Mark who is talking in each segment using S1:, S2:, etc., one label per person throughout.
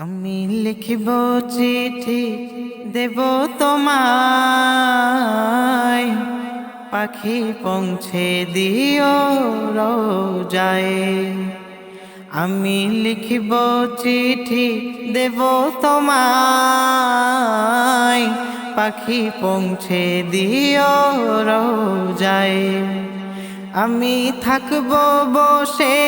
S1: আমি লিখিব চিঠি দেব তোমায়। পাখি পৌঁছে দিও রোজায়। আমি লিখিব চিঠি দেব তোমায়। পাখি পৌঁছে দিও রোজায়। আমি থাকব বসে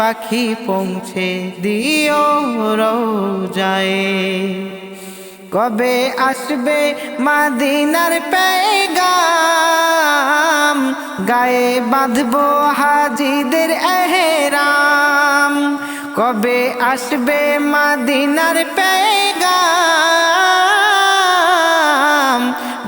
S1: পাখি পৌঁছে দিও রোজায়। কবে আসবে মাদিনার পেগাম? গায়ে বাঁধব হাজিদের এহেরাম। কবে আসবে মাদিনার পেগাম?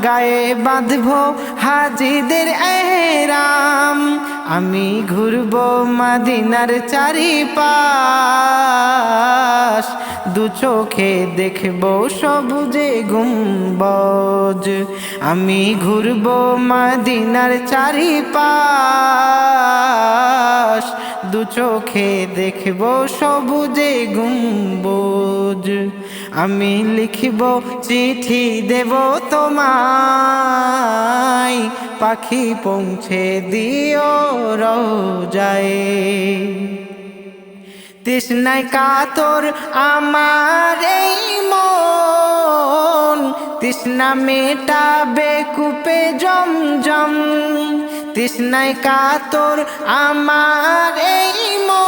S1: গায়ে বাঁধব হাজিদের এহেরাম। আমি ঘুরব মাদিনার চারিপাশ। দু চোখে দেখব সবুজে গুম্বজ। আমি ঘুরব মাদিনার চারিপাশ। দু চোখে দেখব সবুজে গুম্বজ। আমি লিখিব চিঠি দেব তোমায়। পাখি পৌঁছে দিও রোজায়। তৃষ্ণায় কাতর আমার এই মন। তৃষ্ণা মেটাবে কূপে জমজম। তৃষ্ণায় কাতর আমার এই মন।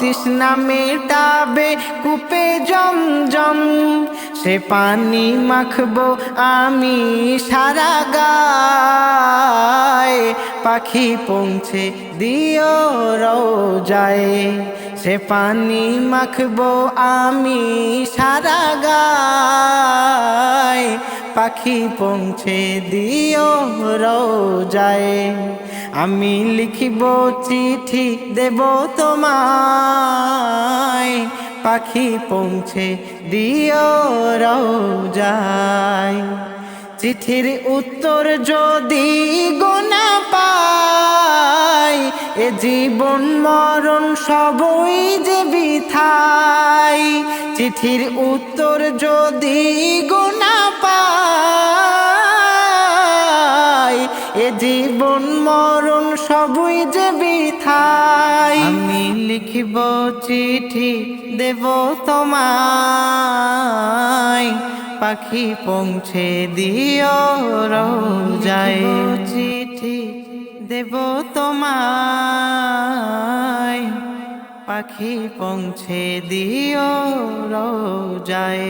S1: তৃষ্ণা মেটাবে কূপে জমজম। সে পানি মাখবো আমি সারা গায়। পাখি পৌঁছে দিও রোজায়। সে পানি মাখবো আমি সারা গায়। পাখি পৌঁছে দিও রোজায়। আমি লিখিব চিঠি, দেব তোমায়। পাখি পৌঁছে দিও রোজায়। চিঠির উত্তর যদি গোনা এ জীবন মরণ সবই যে বিথাই চিঠির উত্তর যদি গোনা পাই এ জীবন মরণ সবই যে বিথাই আমি লিখিব চিঠি দেব তোমায় পাখি পৌঁছে দিও রোজায়। চিঠি দেব তোমায়। পাখি পৌঁছে দিও রোজায়।